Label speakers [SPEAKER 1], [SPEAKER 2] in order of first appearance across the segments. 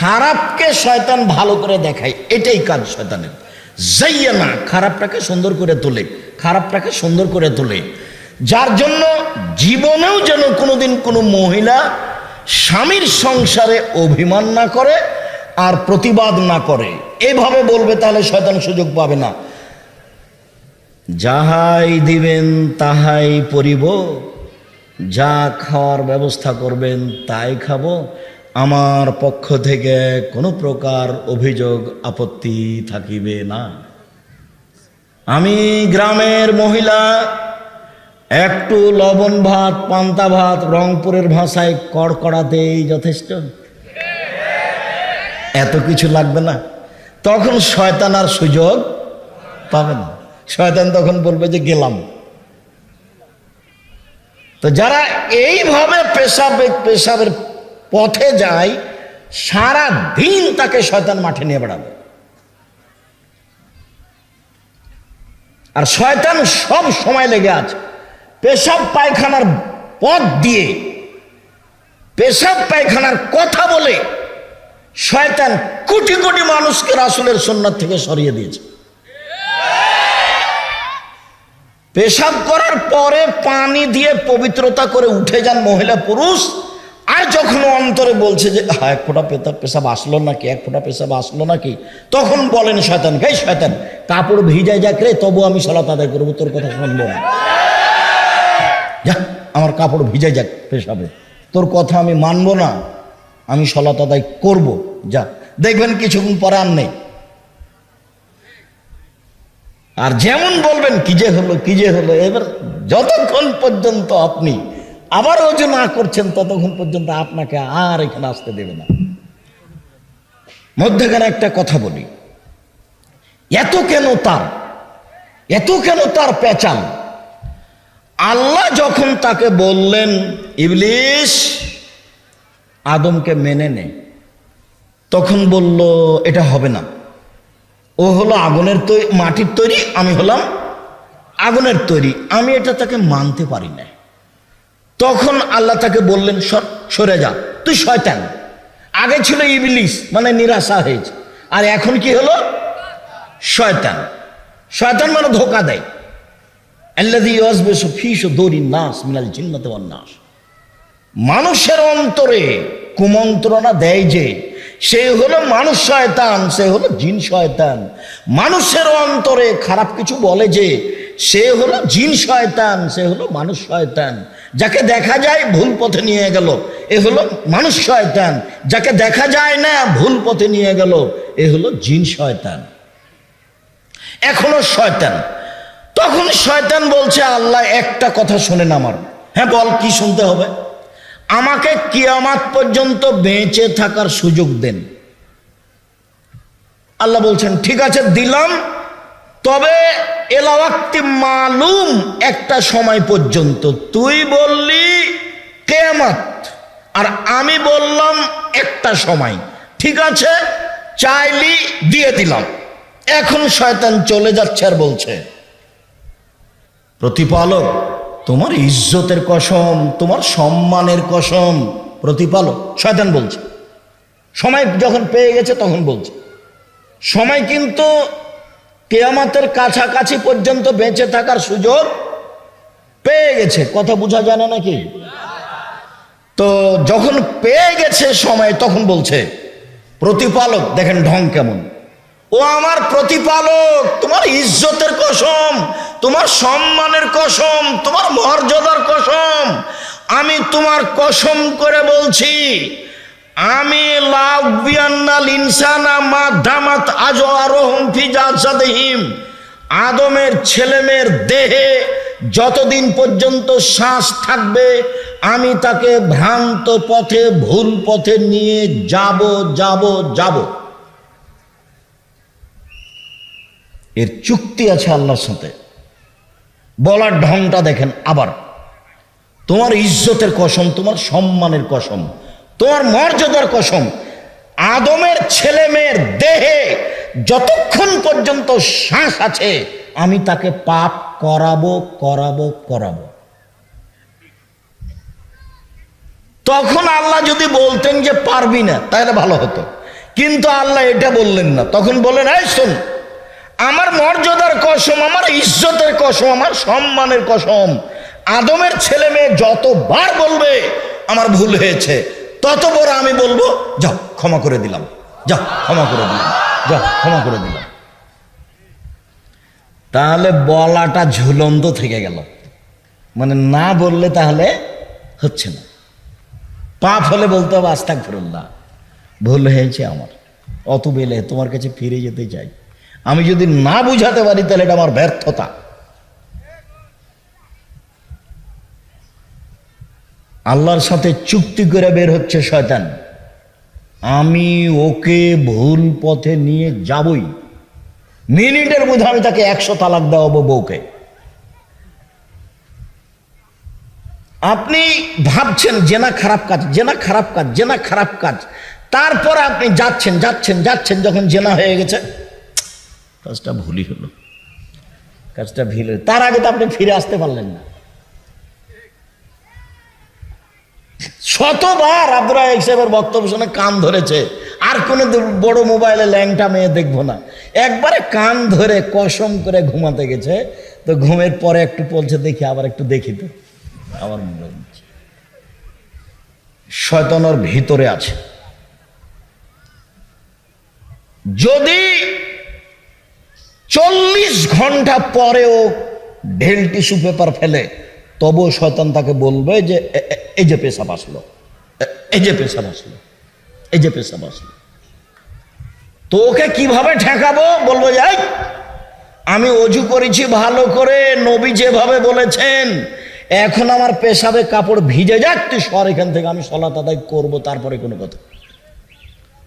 [SPEAKER 1] খারাপকে শয়তান ভালো করে দেখায়, এটাই কাজ শয়তানের। যাইয়া না, খারাপটাকে সুন্দর করে তোলে, খারাপটাকে সুন্দর করে তোলে। যার জন্য জীবনেও যেন কোনোদিন কোনো মহিলা স্বামীর সংসারে অভিমান না করে আর প্রতিবাদ না করে, এভাবে বলবে তাহলে শয়তান সুযোগ পাবে না। যাহাই দিবেন তাহাই পরিব, যা খাওয়ার ব্যবস্থা করবেন তাই খাব আমার পক্ষ থেকে কোনো প্রকার অভিযোগ আপত্তি থাকিবে না। আমি গ্রামের মহিলা, একটু লবণ ভাত, পান্তা ভাত রংপুরের ভাষায় কড়কড়াতেই যথেষ্ট। এত কিছু লাগবে না। তখন শয়তান আর সুযোগ পাবে না। শয়তান তখন বলবে যে গেলাম। তো যারা এইভাবে পেশাবে পেশাবের পথে যায় সারা দিন তাকে শয়তান মাঠে নিয়ে বেড়াবে। আর শয়তান সব সময় লেগে আছে। পেশাব পায়খানার পথ দিয়ে, পেশাব পায়খানার কথা বলে শয়তান কোটি কোটি মানুষকে রাসুলের সন্ন্যাত থেকে সরিয়ে দিয়েছে। পেশাব করার পরে পানি দিয়ে পবিত্রতা করে উঠে যান মহিলা পুরুষ আর যখন অন্তরে বলছে যে হ্যাঁ এক ফোঁটা পেতা পেশাব আসলো নাকি? এক ফোঁটা পেশাব আসলো নাকি? তখন বলেন, শয়তান, হে শয়তান, কাপড় ভিজায় যাক রে তবু আমি সলাত আদায় করব, তোর কথা শুনব না। যা, আমার কাপড় ভিজাই যাক পেশাবে। তোর কথা আমি মানব না, আমি সলাত আদায় করব। যা, দেখবেন কিছুক্ষণ পরে আর নেই। আর যেমন বলবেন, কি যে হলো, কি যে হলো? এবার যতক্ষণ পর্যন্ত আপনি আবার ওজু না করছেন, ততক্ষণ পর্যন্ত আপনাকে আর এখানে আসতে দেবে না। মধ্যেখানে একটা কথা বলি। এত কেন তার? এত কেন তার পেঁচান আল্লাহ যখন তাকে বললেন, ইবলিশ, আদমকে মেনে নে। তখন বলল, এটা হবে না। ও হলো আগুনের তৈরি মাটির তৈরি, আমি হলাম আগুনের তৈরি। আমি এটা তাকে মানতে পারি না তখন আল্লাহ তাকে বললেন, সর, সরে যা, তুই শয়তান। আগে ছিল ইবলিস মানে নিরাশা হয়েছে। আর এখন কি হলো? শয়তান। শয়তান মানে ধোকা দেয়। মানুষের অন্তরে কুমন্ত্রণা দেয় যে, সে হলো মানুষ শয়তান, সে হলো জিন শয়তান। মানুষের অন্তরে খারাপ কিছু বলে যে, সে হলো জিন শয়তান, সে হলো মানুষ শয়তান। যাকে দেখা যায় ভুল পথে নিয়ে গেল, এ হলো মানুষ শয়তান। যাকে দেখা যায় না ভুল পথে নিয়ে গেল, এ হলো জিন শয়তান। এখনও শয়তান। তখন শয়তান বলছে, আল্লাহ, একটা কথা শোনেন আমার। হ্যাঁ বল, কি শুনতে হবে? আমাকে কিয়ামাত পর্যন্ত বেঁচে থাকার সুযোগ দেন। আল্লাহ বলছেন, ঠিক আছে, দিলাম তবে এলাওয়াক্তি মালুম একটা সময় পর্যন্ত। তুই বললি কেয়ামাত, আর আমি বললাম একটা সময়। ঠিক আছে? চাইলি দিয়ে দিলাম। এখন শয়তান চলে যাচ্ছে আর বলছে, প্রতিপালক, তোমার ইজ্জতের কসম, তোমার সম্মানের কসম। প্রতিপালক, শয়তান বলছে। সময় যখন পেয়ে গেছে তখন বলছে। সময় কিন্তু কেয়ামাতের কাছাকাছি পর্যন্ত বেঁচে থাকার সুযোগ পেয়ে গেছে। কথা বোঝা জানে নাকি? তো যখন পেয়ে গেছে সময়, তখন বলছে, প্রতিপালক, দেখেন ঢং কেমন। ও আমার প্রতিপালক, তোমার ইজ্জতের কসম, তোমার সম্মানের কসম, তোমার মর্যাদার কসম, আমি তোমার কসম করে বলছি আমি লাভিয়ান্নাল ইনসানা মা দামাত আজো আরোহম ফিজাহিম আদমের ছেলেমেয়ের দেহে যতদিন পর্যন্ত শ্বাস থাকবে, আমি তাকে ভ্রান্ত পথে, ভুল পথে নিয়ে যাব যাব যাব। এর চুক্তি আছে আল্লাহর সাথে। বলার ঢংটা দেখেন আবার। তোমার ইজ্জতের কসম, তোমার সম্মানের কসম। তোমার মর্যাদার কসম, আদমের ছেলে মেয়ের দেহে যতক্ষণ পর্যন্ত শ্বাস আছে, আমি তাকে পাপ করাবো করাবো করাবো। তখন আল্লাহ যদি বলতেন যে পারবি না, তাহলে ভালো হতো। কিন্তু আল্লাহ এটা বললেন না। তখন বললেন, এই শোন, আমার মর্যাদার কসম, আমার ইজ্জতের কসম, আমার সম্মানের কসম, আদমের ছেলে মেয়ে যতবার বলবে, আমার ভুল হয়েছে। তত বড় আমি বলব, যাও, ক্ষমা করে দিলাম। যাও, ক্ষমা করে দিলাম। যাও, ক্ষমা করে দিলাম। তাহলে বলাটা ঝুলন্ত থেকে গেল। মানে না বললে তাহলে হচ্ছে না। পাপ হলে বলতে হবে আস্তাক ফিরুল্লাহ ভুল হয়েছে আমার। অত বেলে তোমার কাছে ফিরে যেতে চাই। আমি যদি না বুঝাতে পারি, তাহলে এটা আমার ব্যর্থতা। আল্লাহর সাথে চুক্তি করে বের হচ্ছে শয়তান। আমি ওকে ভুল পথে নিয়ে যাবই। মিনিটের মধ্যে আমি তাকে একশো তালাক দেওয়াবো বউকে। আপনি ভাবছেন, জেনা খারাপ কাজ, জেনা খারাপ কাজ, জেনা খারাপ কাজ। তারপরে আপনি যাচ্ছেন যাচ্ছেন যাচ্ছেন, যখন জেনা হয়ে গেছে, কাজটা ভুলই হলো। কাজটা ভিল তার আগে তো আপনি ফিরে আসতে পারলেন না। শতবার আব্দুরা সাহেবের বক্তব্য শুনে কান ধরেছে। আর কোনো বড় মোবাইলে ল্যাংটা মেয়ে দেখব না। একবারে কান ধরে কসম করে ঘুমাতে গেছে। তো ঘুমের পরে একটু বলছে, দেখি আবার একটু দেখি তো। আবার নিচ্ছে। ভিতরে আছে। যদি চল্লিশ ঘণ্টা পরেও ঢেল টিস্যু পেপার ফেলে তবু শয়তান তাকে বলবে যে এই যে পেশাব আসলো এই যে পেশাব আসলো এই যে পেশাব আসলো। তো ওকে কীভাবে ঠেকাবো? বলব যে "এই, আমি অজু করেছি ভালো করে নবী যেভাবে বলেছেন এখন আমার পেশাবে কাপড় ভিজে যাক তুই সর এখান থেকে আমি সলাত আদায় করব তারপরে কোনো কথা।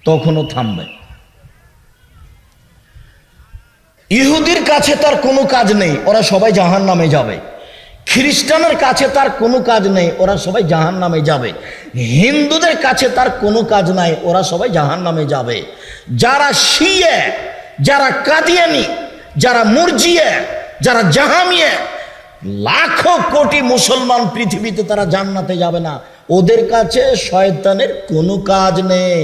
[SPEAKER 1] তখনও থামবে। ইহুদির কাছে তার কোনো কাজ নেই ওরা সবাই জাহান নামে যাবে। খ্রিস্টানের কাছে তার কোনো কাজ নেই, ওরা সবাই জাহান নামে যাবে। হিন্দুদের কাছে তার কোনো কাজ নাই, ওরা সবাই জাহান নামে যাবে। যারা শিয়ে, যারা কাদিয়ানি, যারা মুরজিয়ে, যারা জাহামিয়ে, লাখো কোটি মুসলমান পৃথিবীতে তারা জান্নাতে যাবে না। ওদের কাছে শয়তানের কোনো কাজ নেই।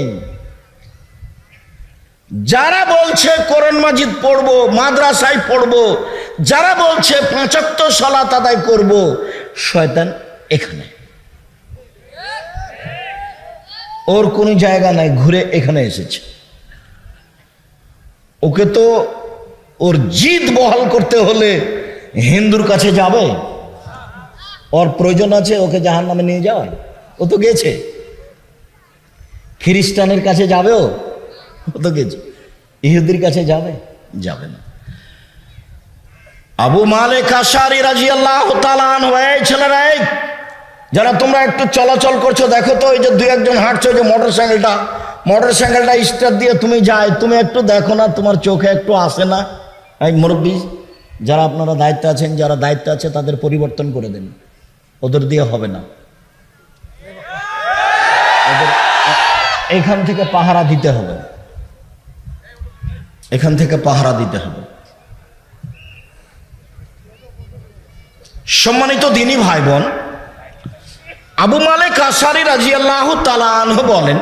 [SPEAKER 1] যারা বলছে কোরআন মাজিদ পড়ব, মাদ্রাসায় পড়ব যারা বলছে পাঁচাত্তর সলাত আদায় করব, শয়তান এখানে। ওর কোনো জায়গা নাই, ঘুরে এখানে এসেছে। ওকে তো ওর জিদ বহাল করতে হলে হিন্দুর কাছে যাবে। ওর প্রয়োজন আছে ওকে জাহান নামে নিয়ে যাওয়ার। ও তো গেছে। খ্রিস্টানের কাছে যাবে ও ও তো গেছে। ইহুদির কাছে যাবে? যাবে না। আবু মালিক আশারি রাজি আল্লাহ তালান হয়ে যারা তোমরা একটু চলাচল করছ, দেখো তো, এই যে দুই একজন হাঁটছো যে মোটর সাইকেলটা মোটর সাইকেলটা স্টার্ট দিয়ে তুমি যাই, তুমি একটু দেখো না, তোমার চোখে একটু আসে না? এই মুরব্বী, যারা আপনারা দায়িত্ব আছেন, যারা দায়িত্ব আছে, তাদের পরিবর্তন করে দেন। ওদের দিয়ে হবে না। এখান থেকে পাহারা দিতে হবে। এখান থেকে পাহারা দিতে হবে। সম্মানিত দিনী ভাই বোন আবু মালিক আসারি রাজি আল্লাহ তালাহ বলেন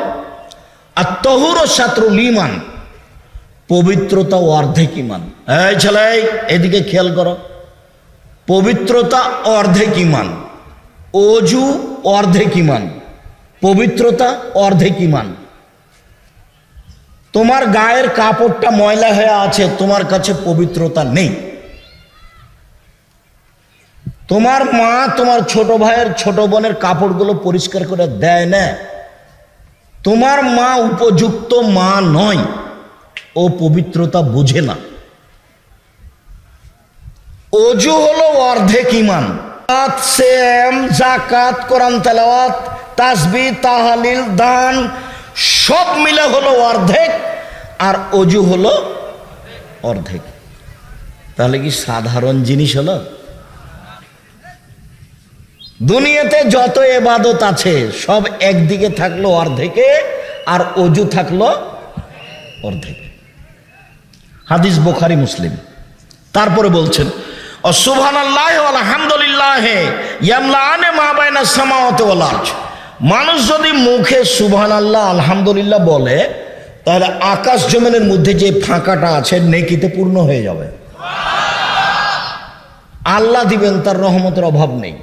[SPEAKER 1] আর তহুর ও সাতরুল ইমান পবিত্রতা অর্ধেক ইমান এই ছেলে, এদিকে খেয়াল করো, পবিত্রতা অর্ধেক ইমান অজু অর্ধেক ইমান পবিত্রতা অর্ধেক ইমান তোমার গায়ের কাপড়টা ময়লা হয়ে আছে, তোমার কাছে পবিত্রতা নেই। তোমার মা, তোমার ছোট ভাইয়ের ছোট বোনের কাপড়গুলো পরিষ্কার করে দেয় না। তোমার মা উপযুক্ত মা নয়। ও পবিত্রতা বুঝে না। অজু হলো অর্ধেক ইমান। সেম জাকাত কোরআন তেলাওয়াত, তাসবি, তাহালিল, দান, সব মিলে হলো অর্ধেক আর অজু হলো অর্ধেক। তাহলে কি সাধারণ জিনিস হলো? দুনিয়াতে যত এবাদত আছে, সব একদিকে থাকল অর্ধেকে আর অজু থাকল অর্ধেকে। হাদিস বোখারি, মুসলিম। তারপরে বলছেন সুবহান আল্লাহ আলহামদুলিল্লাহ ইয়ামলানে মা বাইনা সামাওয়াতি ওয়াল মানুষ যদি মুখে সুবহান আল্লাহ আলহামদুলিল্লাহ বলে, তাহলে আকাশ জমিনের মধ্যে যে ফাঁকাটা আছে, নেকিতে পূর্ণ হয়ে যাবে। আল্লাহ দিবেন, তার রহমতের অভাব নেই।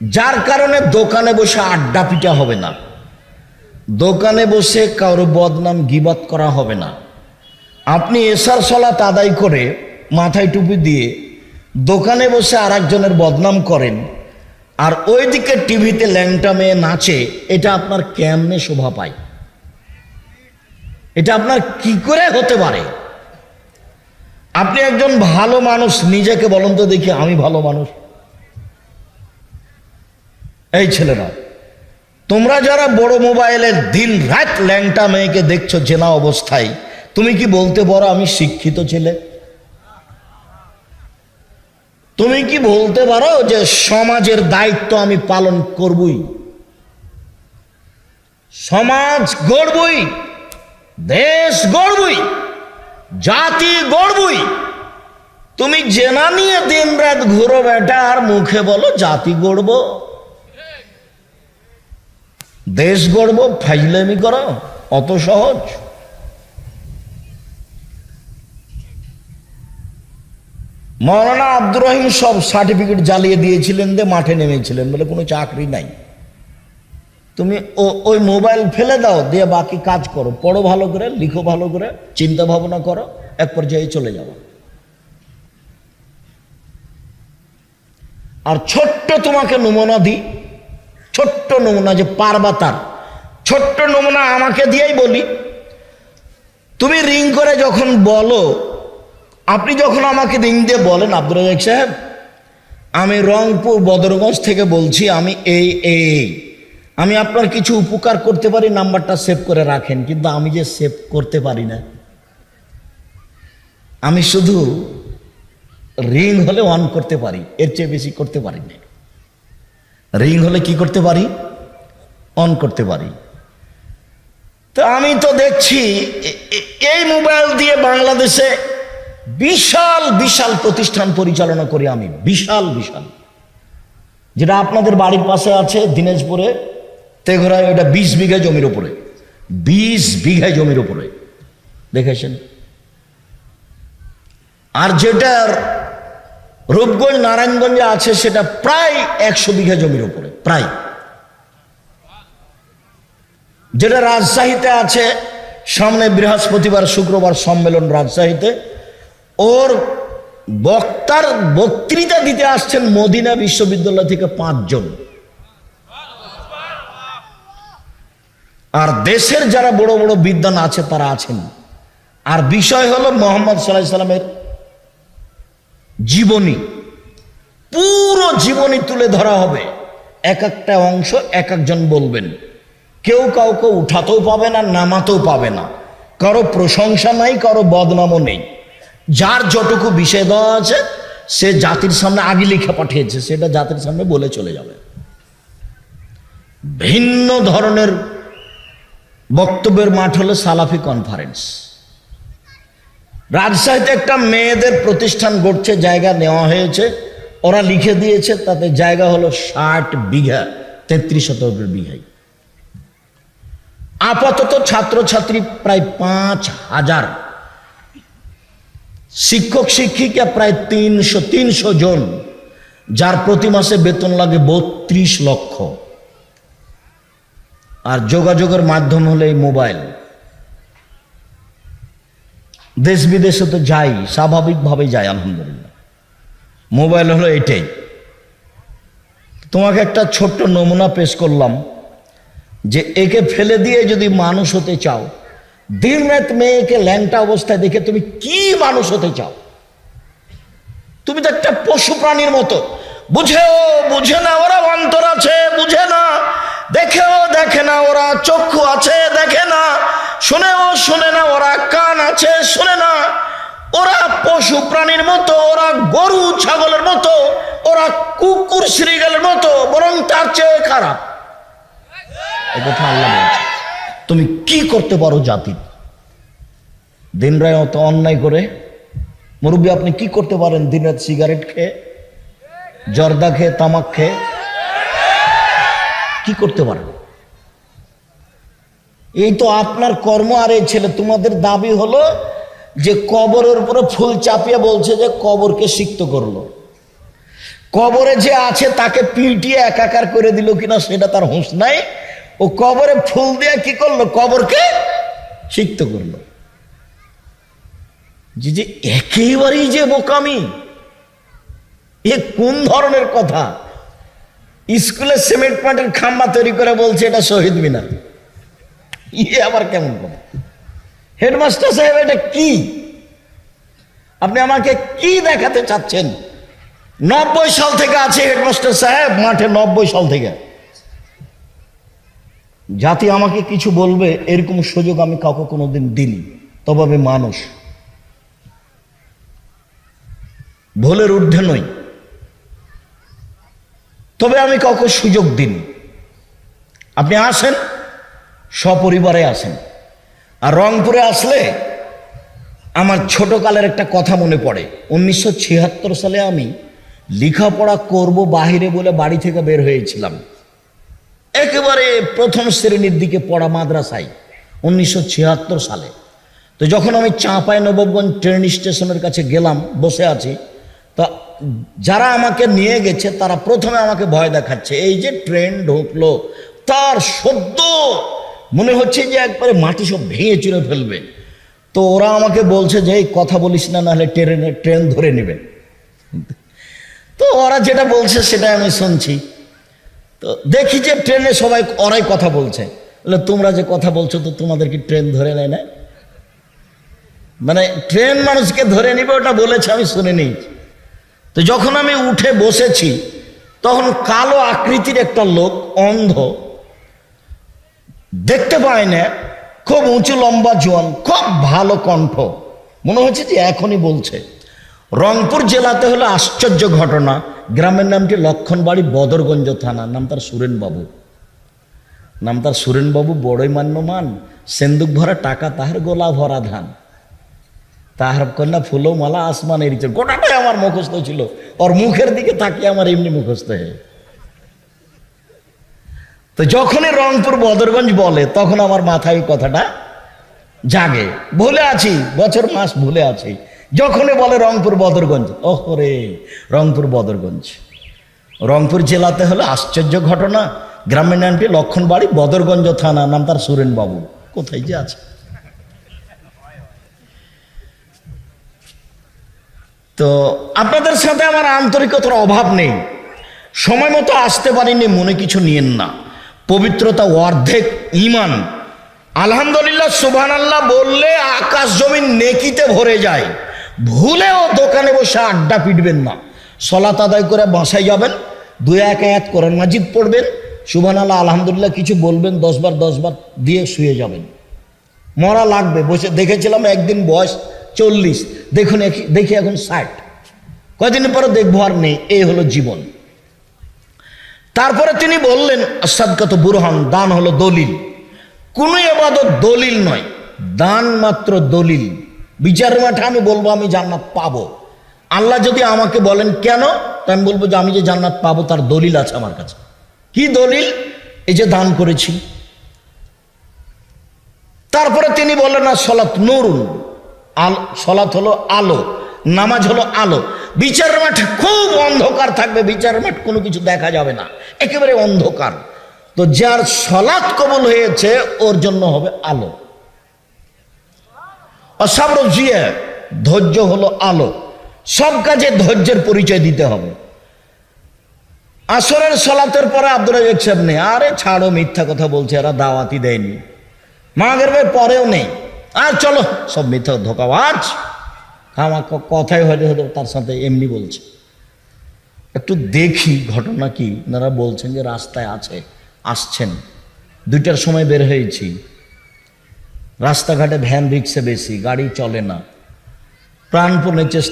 [SPEAKER 1] যার কারণে দোকানে বসে আড্ডা পিটা হবে না। দোকানে বসে কারও বদনাম গিবাত করা হবে না। আপনি এসার সলাত আদায় করে মাথায় টুপি দিয়ে দোকানে বসে আর একজনের বদনাম করেন আর ওইদিকে টিভিতে ল্যাংটা মেয়ে নাচে, এটা আপনার কেমনে শোভা পায়? এটা আপনার কি করে হতে পারে? আপনি একজন ভালো মানুষ, নিজেকে বলুন তো দেখি, আমি ভালো মানুষ। এই ছেলেরা, তোমরা যারা বড় মোবাইলের দিন রাত ল্যাংটা মেয়েকে দেখছ জেনা অবস্থায়, তুমি কি বলতে পারো আমি শিক্ষিত ছেলে? তুমি কি বলতে পারো যে সমাজের দায়িত্ব আমি পালন করবই? সমাজ গড়বই, দেশ গড়বই, জাতি গড়বই। তুমি জেনা নিয়ে দিন রাত ঘুরো বেটা, আর মুখে বলো জাতি গড়ব। দেশ গড়ব ফাইলামি করো অত সহজ। মৌলানা আব্দুর রহিম সব সার্টিফিকেট জ্বালিয়ে দিয়েছিলেন যে মাঠে নেমেছিলেন বলে কোনো চাকরি নাই। তুমি ওই মোবাইল ফেলে দাও, দিয়ে বাকি কাজ করো। পড়ো ভালো করে, লিখো ভালো করে, চিন্তা ভাবনা করো, এক পর্যায়ে চলে যাও। আর ছোট্ট তোমাকে নমুনা দিই। ছোট্ট নমুনা যে পারবা তার। ছোট্ট নমুনা আমাকে দিয়েই বলি। তুমি রিং করে যখন বলো, আপনি যখন আমাকে রিং দিয়ে বলেন আব্দুল রাজাক সাহেব, আমি রংপুর বদরগঞ্জ থেকে বলছি, আমি এই এই। আমি আপনার কিছু উপকার করতে পারি, নাম্বারটা সেভ করে রাখেন, কিন্তু আমি যে সেভ করতে পারি না, আমি শুধু রিং হলে অন করতে পারি, এর চেয়ে বেশি করতে পারি না রিং হলে কি করতে পারি? অন করতে পারি। তো আমি তো দেখছি এই মোবাইল দিয়ে বাংলাদেশে বিশাল বিশাল প্রতিষ্ঠান পরিচালনা করি আমি। বিশাল বিশাল। যেটা আপনাদের বাড়ির পাশে আছে দিনাজপুরে, তেঘরায় ওটা বিশ বিঘা জমির উপরে। বিশ বিঘা জমির উপরে। দেখেছেন? আর যেটার রূপগঞ্জ, নারায়ণগঞ্জে আছে সেটা প্রায় একশো বিঘা জমির উপরে, প্রায়। যেটা রাজশাহীতে আছে, সামনে বৃহস্পতিবার, শুক্রবার সম্মেলন রাজশাহীতে। ওর বক্তার বক্তৃতা দিতে আসছেন মদিনা বিশ্ববিদ্যালয় থেকে পাঁচজন। আর দেশের যারা বড় বড় বিদ্যান আছে, তারা আছেন। আর বিষয় হলো মোহাম্মদ সাল্লাহ সাল্লামের জীবনী, পুরো জীবনী তুলে ধরা হবে। এক একটা অংশ এক একজন বলবেন। কেউ কাউকে উঠাতেও পাবে না, নামাতেও পাবে না। কারও প্রশংসা নাই, কারও বদনামও নেই। যার যতটুকু বিষয় দেওয়া আছে, সে জাতির সামনে আগে লিখে পাঠিয়েছে, সেটা জাতির সামনে বলে চলে যাবে। ভিন্ন ধরনের বক্তব্যের মাঠ হলো সালাফি কনফারেন্স রাজশাহীতে একটা মেয়েদের প্রতিষ্ঠান গড়ছে, জায়গা নেওয়া হয়েছে। ওরা লিখে দিয়েছে, তাতে জায়গা হলো ষাট বিঘা, তেত্রিশ শতকের বিঘাই। আপাতত ছাত্রছাত্রী প্রায় পাঁচ হাজার। শিক্ষক, শিক্ষিকা প্রায় তিনশো তিনশো জন, যার প্রতি মাসে বেতন লাগে বত্রিশ লক্ষ। আর যোগাযোগের মাধ্যম হলো এই মোবাইল। দেশ বিদেশে তো যাই স্বাভাবিকভাবে যাই, আলহামদুলিল্লাহ। মোবাইল হলো এটাই। তোমাকে একটা ছোট্ট নমুনা পেশ করলাম যে একে ফেলে দিয়ে যদি মানুষ হতে চাও, দিন রাত মেয়েকে ল্যাংটা অবস্থায় দেখে তুমি কি মানুষ হতে চাও? তুমি তো একটা পশু প্রাণীর মতো। বুঝেও বুঝে না, ওরা অন্তর আছে, বুঝে না। দেখেও দেখে না, ওরা চক্ষু আছে দেখে না। শুনেও শুনে না, ওরা কান আছে শুনে না। ওরা পশু প্রাণীর মতো, ওরা গরু ছাগলের মতো, ওরা কুকুর শ্রীগালের মতো, বরং তার চেয়ে খারাপ। কথা তুমি কি করতে পারো জাতি? দিন রায় অত অন্যায় করে মুরব্বী, আপনি কি করতে পারেন? দিন রাত সিগারেট খেয়ে, জর্দা খেয়ে, তামাক খেয়ে কি করতে পারেন এই তো আপনার কর্ম আর এই ছেলে, তোমাদের দাবি হলো যে কবরের উপরে ফুল চাপিয়ে বলছে যে কবরকে সিক্ত করল। কবরে যে আছে তাকে পিটিয়ে একাকার করে দিল কিনা সেটা তার হুঁশ নাই। ও কবরে ফুল দিয়ে কি করল? কবরকে সিক্ত করল। যে যে একেবারেই যে বোকামি। এ কোন ধরনের কথা? স্কুলে সিমেন্ট পাটের খাম্বা তৈরি করে বলছে, এটা শহীদ মিনার। ইয়ে আবার কেমন কথা হেডমাস্টার সাহেব, এটা কি? আপনি আমাকে কি দেখাতে চাচ্ছেন? নব্বই সাল থেকে আছে হেডমাস্টার সাহেব, মাঠে নব্বই সাল থেকে। জাতি আমাকে কিছু বলবে, এরকম সুযোগ আমি কাউকে কোনোদিন দিইনি। তবে আমি মানুষ। ভোলের ঊর্ধ্বে নই। তবে আমি কাউকে সুযোগ দিন আপনি আসেন, সপরিবারে আসেন। আর রংপুরে আসলে আমার ছোটকালের একটা কথা মনে পড়ে। উনিশশো ছিয়াত্তর সালে আমি লেখাপড়া করব বাহিরে বলে বাড়ি থেকে বের হয়েছিলাম। একেবারে প্রথম শ্রেণির দিকে পড়া মাদ্রাসায়, উনিশশো ছিয়াত্তর সালে। তো যখন আমি চাঁপাই নবাবগঞ্জ ট্রেন স্টেশনের কাছে গেলাম, বসে আছি যারা আমাকে নিয়ে গেছে, তারা প্রথমে আমাকে ভয় দেখাচ্ছে। এই যে ট্রেন ঢুকলো, তার সদ্য মনে হচ্ছে যে একবারে মাটি সব ভেঙে চুরে ফেলবে। তো ওরা আমাকে বলছে যে, এই কথা বলিস না, নাহলে ট্রেনে, ট্রেন ধরে নেবে। তো ওরা যেটা বলছে সেটা আমি শুনছি। তো দেখি যে ট্রেনে সবাই ওরাই কথা বলছে। বলে, তোমরা যে কথা বলছো, তো তোমাদের কি ট্রেন ধরে নেয় না মানে ট্রেন মানুষকে ধরে নিবে, ওটা বলেছে, আমি শুনে নিয়েছি তো যখন আমি উঠে বসেছি, তখন কালো আকৃতির একটা লোক অন্ধ। দেখতে পায় না, খুব উঁচু লম্বা জোয়ান, খুব ভালো কণ্ঠ। মনে হচ্ছে যে এখনই বলছে। রংপুর জেলাতে হলো আশ্চর্য ঘটনা। গ্রামের নামটি লক্ষণবাড়ি বদরগঞ্জ থানা, নাম তার সুরেনবাবু। নাম তার সুরেনবাবু বড়ই মান্যমান। সেন্দুক ভরা টাকা তাহার গোলা ভরা ধান। তাহার কন্যা ফুলো মালা আসমান এরিছে। গোটাটাই আমার মুখস্থ ছিল। ওর মুখের দিকে তাকিয়ে আমার এমনি মুখস্থ হয়ে তো যখনই রংপুর বদরগঞ্জ বলে, তখন আমার মাথায় ওই কথাটা জাগে। ভুলে আছি, বছর মাস ভুলে আছি। যখনই বলে রংপুর বদরগঞ্জ, ওহরে, রংপুর বদরগঞ্জ। রংপুর জেলাতে হলো আশ্চর্য ঘটনা। গ্রামের নামটি লক্ষণবাড়ি, বদরগঞ্জ থানা নাম তার সুরেন বাবু কোথায় যে আছে? তো আপনাদের সাথে আমার আন্তরিকতার অভাব নেই। সময় মতো আসতে পারিনি, মনে কিছু নিয়েন না। পবিত্রতা অর্ধেক ইমান আলহামদুলিল্লাহ সুবহান আল্লাহ বললে আকাশ জমিন নেকিতে ভরে যায়। ভুলেও দোকানে বসে আড্ডা পিটবেন না। সলাত আদায় করে বাসায় যাবেন, দুই এক এক কোরআন মাজিদ পড়বেন সুবহান আল্লাহ আলহামদুলিল্লাহ কিছু বলবেন দশবার দশবার দিয়ে শুয়ে যাবেন। মরা লাগবে, বসে দেখেছিলাম একদিন বয়স চল্লিশ। দেখুন দেখি এখন ষাট। কয়দিন পরে দেখব আর নেই, এই হলো জীবন। তারপরে তিনি বললেন, আসাদকাত বুরহান, দান হলো দলিল। কোন এবাদত দলিল নয়, দান মাত্র দলিল। বিচার মাঠে আমি বলব, আমি জান্নাত পাবো। আল্লাহ যদি আমাকে বলেন, কেন? তো আমি বলব যে, আমি যে জান্নাত পাবো, তার দলিল আছে আমার কাছে। কি দলিল? এই যে দান করেছি। তারপরে তিনি বললেন না সলাৎ নুরুন। আল, সলাৎ হলো আলো, নামাজ হলো আলো। বিচার মাঠে খুব অন্ধকার থাকবে, বিচার মাঠ কোনো কিছু দেখা যাবে না। একেবারে অন্ধকার। তো যার সলাৎ কবুল হয়েছে, ওর জন্য হবে আলো। অসাবর জিয়ে ধৈর্য হলো আলো। সব কাজে ধৈর্যের পরিচয় দিতে হবে। আসরের সলাতের পরে আব্দুল রাজাক সাহেব নেই। আরে ছাড়ো, মিথ্যা কথা বলছে, এরা দাওয়াতি দেয়নি। মাগের পরেও নেই। আর চলো, সব মিথ্যা ধোকাবাজ। আমার কথাই হয়তো হয়তো তার সাথে এমনি বলছে। একটু দেখি ঘটনা কি। ওনারা বলছেন যে রাস্তায় আছে, আসছেন। দুইটার সময় বের হয়েছি। রাস্তাঘাটে ভ্যান রিক্সে বেশি, গাড়ি চলে না। প্রাণপণে চেষ্টা